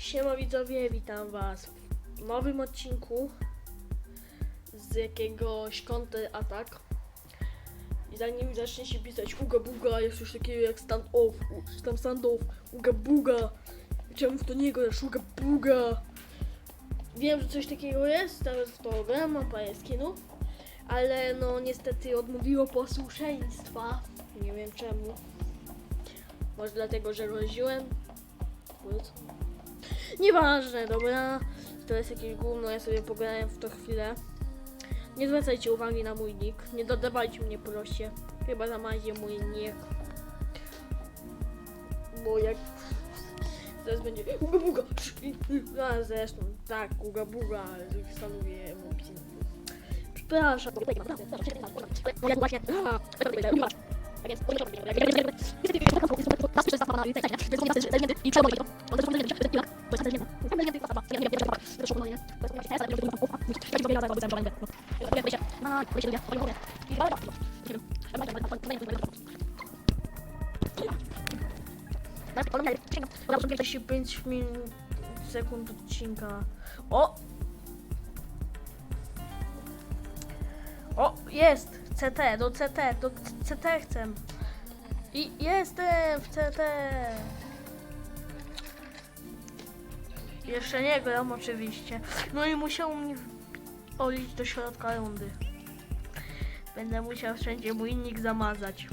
Siema widzowie, witam was w nowym odcinku z jakiegoś Counter Attack. I zanim zacznie się pisać Uga Buga, jest już takiego jak stand off, tam stand off, Uga Buga. Czemu w to nie grasz, Uga Buga? Wiem, że coś takiego jest, teraz w to gram, mam parę skinów, ale no niestety odmówiło posłuszeństwa. Nie wiem czemu. Może dlatego, że roziłem? Nieważne, dobra. To jest jakieś gówno, ja sobie pogadałem w to chwilę. Nie zwracajcie uwagi na mój nick. Nie dodawajcie mnie, proszę. Chyba zamazie mój nick. Bo jak... Teraz będzie... Uga buga! No, A zresztą, tak, uga buga, ale stanuję emocje. Przepraszam. Przepraszam. 45 minut sekund odcinka. O! O, jest! CT, do CT, do CT chcę. I jestem w CT! Jeszcze nie gram oczywiście. No i musiał mnie olić do środka rundy. Będę musiał wszędzie mój nick zamazać.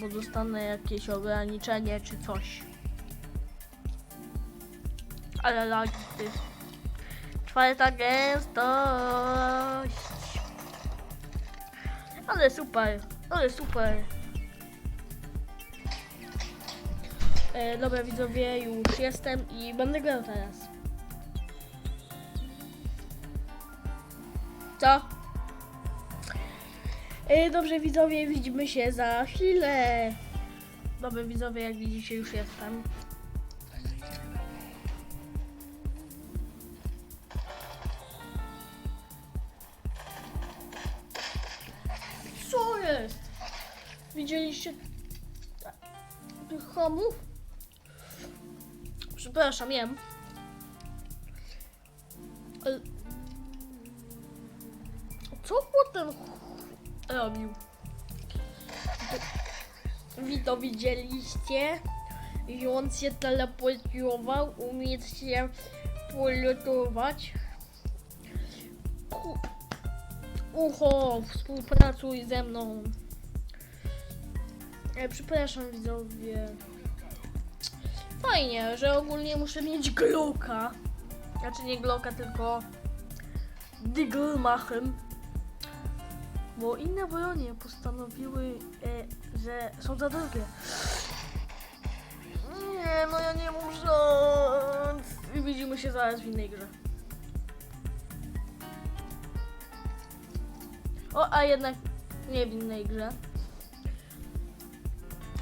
Bo dostanę jakieś ograniczenie czy coś. Ale lagi ty. Czwarta gęstość. Ale super, ale super. E, dobra widzowie, już jestem i będę grał teraz. Co? E, dobrze widzowie, widzimy się za chwilę. Dobra widzowie, jak widzicie już jestem. Co jest? Widzieliście tych hamów? Przepraszam, jem. Co potem robił? Wy to widzieliście? I on się teleportował, umie się polotować. Ku- Ucho, współpracuj ze mną. E, przepraszam widzowie. Fajnie, że ogólnie muszę mieć Glocka. Znaczy nie Glocka, tylko Diglmachem. Bo inne bronie postanowiły, e, że są za drogie. Nie, no ja nie muszę. Widzimy się zaraz w innej grze. O, a jednak nie w innej grze.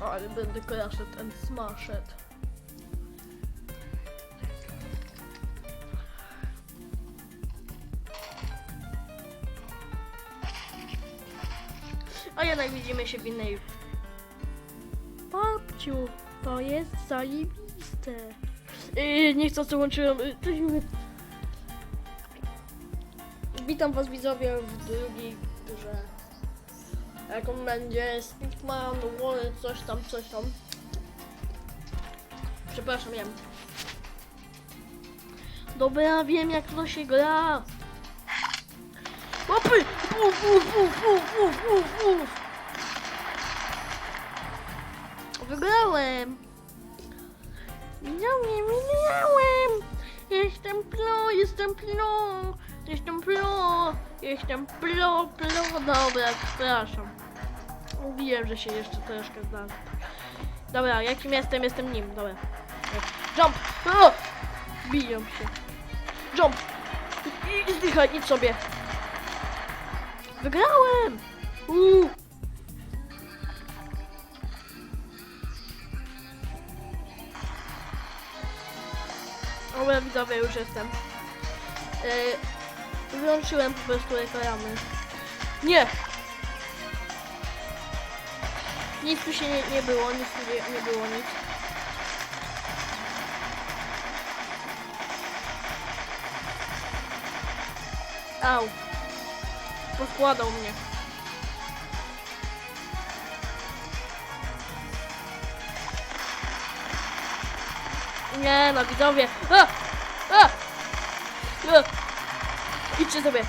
Ale będę crashed and smashed. A jednak widzimy się w innej. Babciu, to jest zajebiste. Yy, nie chcę co łączyłem. Yy, coś mi- Witam was widzowie w drugiej grze. Jaką będzie Speakman, Wallet, coś tam, coś tam. Przepraszam, wiem. Dobra, wiem jak to się gra. Łapy! Uf, uf, uf, uf, uf. Wygrałem! Jestem pro, jestem pro! Jestem pro! Jestem pro, pro! Dobra, przepraszam. Mówiłem, że się jeszcze troszkę znam. Dobra, jakim jestem? Jestem nim, dobra. Jump! O! Biją się. Jump! I, i zdychaj, idź sobie. Wygrałem! Uuu. Dobra, widzowie, już jestem. Yy, wyłączyłem po prostu reklamy. Nie! Nic tu się nie, nie było, nic tu nie, nie było, nic. Au. Podkładał mnie. Nie no, widzowie. A! A! A! Idźcie sobie.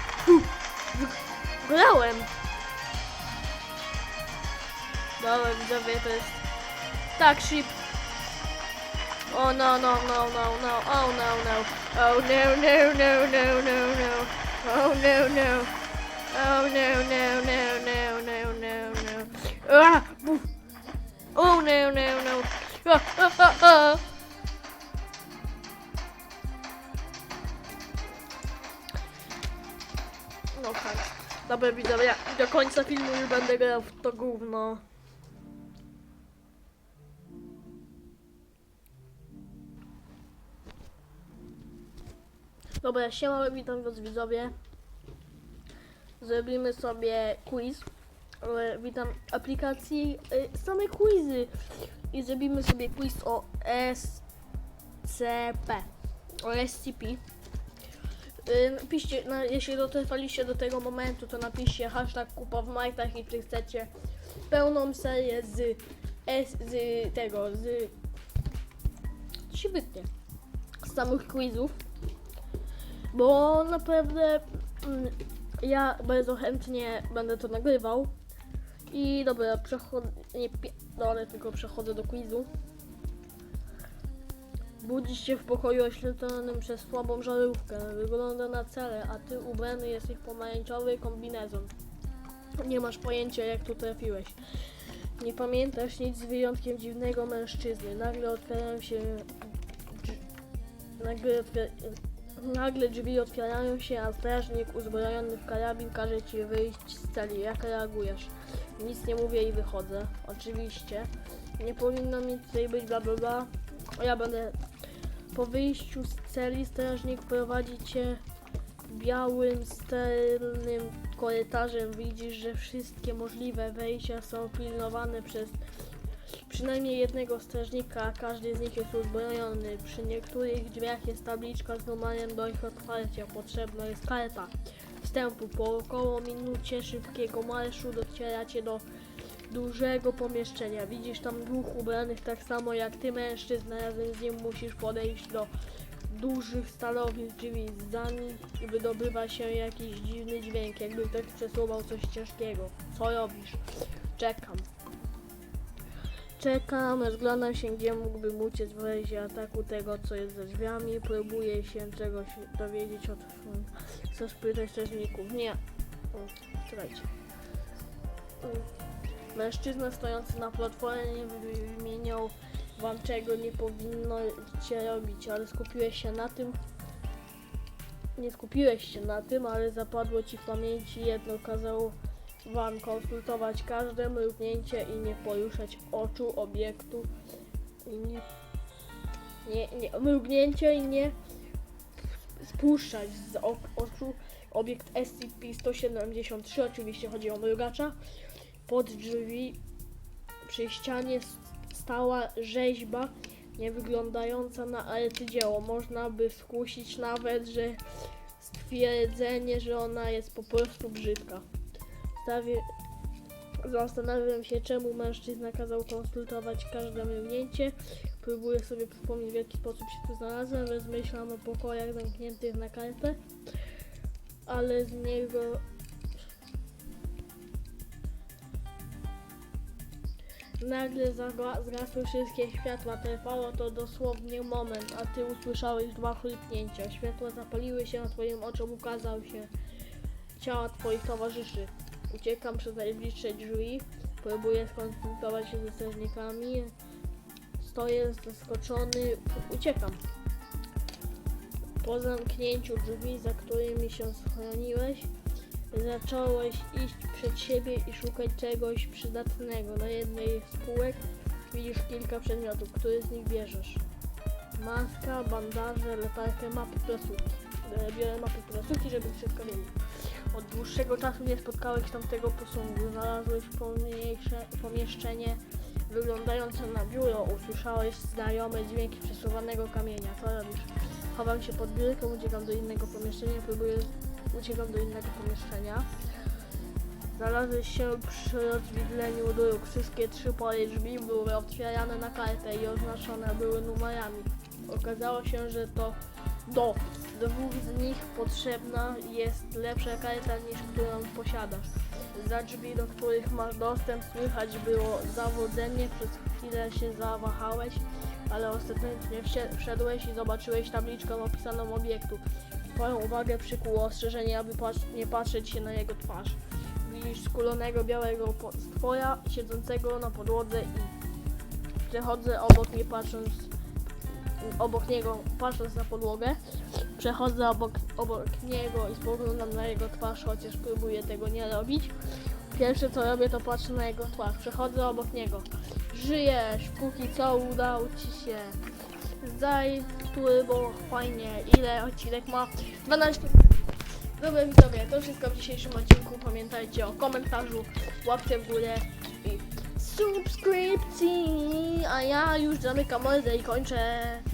Grałem. Dobra, widzowie, to jest tak ship. Oh no, no, no, no, no, oh no, no. Oh no, no, no, no, no, no. Oh no, no. Oh no, no, no, no, no, no, no. Ah! Buf. Oh no, no, no. Ah, ah, ah, ah. No tak. Dobra widzowie, ja do końca filmu już będę grał w to gówno. Dobra, siema, witam was widzowie. Zrobimy sobie quiz. E, Witam aplikacji e, same quizy. I zrobimy sobie quiz o SCP. O SCP. Y, Napiszcie, na, jeśli dotrwaliście do tego momentu, to napiszcie hashtag kupa w majtach i czy chcecie pełną serię z, S, z tego, z to się wytnie, z samych quizów, bo naprawdę mm, ja bardzo chętnie będę to nagrywał i dobra, przechodzę, nie pierdolę, tylko przechodzę do quizu. Budzisz się w pokoju oświetlonym przez słabą żarówkę. Wygląda na cele, a ty ubrany jesteś pomarańczowy kombinezon. Nie masz pojęcia, jak tu trafiłeś. Nie pamiętasz nic z wyjątkiem dziwnego mężczyzny. Nagle otwierają się... Nagle, otwier... Nagle drzwi otwierają się, a strażnik uzbrojony w karabin każe ci wyjść z celi. Jak reagujesz? Nic nie mówię i wychodzę. Oczywiście. Nie powinno mi tutaj być bla bla bla. Ja będę po wyjściu z celi strażnik prowadzi cię białym, sterylnym korytarzem. Widzisz, że wszystkie możliwe wejścia są pilnowane przez przynajmniej jednego strażnika, każdy z nich jest uzbrojony. Przy niektórych drzwiach jest tabliczka z numerem do ich otwarcia. Potrzebna jest karta wstępu. Po około minucie szybkiego marszu docieracie do dużego pomieszczenia. Widzisz tam dwóch ubranych tak samo jak ty mężczyzna. Razem z nim musisz podejść do dużych stalowych drzwi. Za nich wydobywa się jakiś dziwny dźwięk, jakby ktoś przesuwał coś ciężkiego. Co robisz? Czekam. Czekam, rozglądam się, gdzie mógłbym uciec w razie ataku tego, co jest za drzwiami. Próbuję się czegoś dowiedzieć od... Chcę spytać strażników. Nie. O. Mężczyzna stojący na platformie wymieniał wam czego nie powinno cię robić, ale skupiłeś się na tym. Nie skupiłeś się na tym, ale zapadło ci w pamięci jedno, kazał wam konsultować każde mrugnięcie i nie poruszać oczu obiektu. I nie, nie, nie mrugnięcie i nie spuszczać z ok- oczu obiekt SCP-173, oczywiście chodzi o mrugacza. Pod drzwi przy ścianie stała rzeźba nie wyglądająca na arcydzieło. Można by skusić nawet, że stwierdzenie, że ona jest po prostu brzydka. Stawię... Zastanawiam się, czemu mężczyzna kazał konsultować każde mrugnięcie. Próbuję sobie przypomnieć, w jaki sposób się tu znalazłem. Rozmyślam o pokojach zamkniętych na kartę, ale z niego Nagle zgasły wszystkie światła. Trwało to dosłownie moment, a ty usłyszałeś dwa chlipnięcia. Światła zapaliły się, a twoim oczom ukazał się ciała twoich towarzyszy. Uciekam przez najbliższe drzwi. Próbuję skonsultować się ze strażnikami. Stoję zaskoczony. Uciekam. Po zamknięciu drzwi, za którymi się schroniłeś, Zacząłeś iść przed siebie i szukać czegoś przydatnego. Na jednej z półek widzisz kilka przedmiotów, które z nich bierzesz. Maska, bandaże, latarkę, mapy placówki. E, Biorę mapy placówki, żeby wszystko wiedzieć. Od dłuższego czasu nie spotkałeś tamtego posągu. Znalazłeś pomieszczenie wyglądające na biuro. Usłyszałeś znajome dźwięki przesuwanego kamienia. Co robisz? Chowam się pod biurkiem, uciekam do innego pomieszczenia, próbuję uciekam do innego pomieszczenia. Znalazły się przy rozwidleniu dróg. Wszystkie trzy pole drzwi były otwierane na kartę i oznaczone były numerami. Okazało się, że to do dwóch z nich potrzebna jest lepsza karta niż którą posiadasz. Za drzwi, do których masz dostęp, słychać było zawodzenie, przez chwilę się zawahałeś, ale ostatecznie wszedłeś i zobaczyłeś tabliczkę opisaną obiektu. Twoją uwagę przykuło ostrzeżenie, aby nie patrzeć się na jego twarz. Widzisz skulonego białego stwora siedzącego na podłodze i przechodzę obok nie patrząc obok niego patrząc na podłogę. Przechodzę obok, obok niego i spoglądam na jego twarz, chociaż próbuję tego nie robić. Pierwsze co robię to patrzę na jego twarz. Przechodzę obok niego. Żyjesz, póki co udało ci się. Zdaj turbo, fajnie. Ile odcinek ma? 12 Dobra widzowie, to wszystko w dzisiejszym odcinku. Pamiętajcie o komentarzu, łapce w górę i subskrypcji. A ja już zamykam mordę i kończę.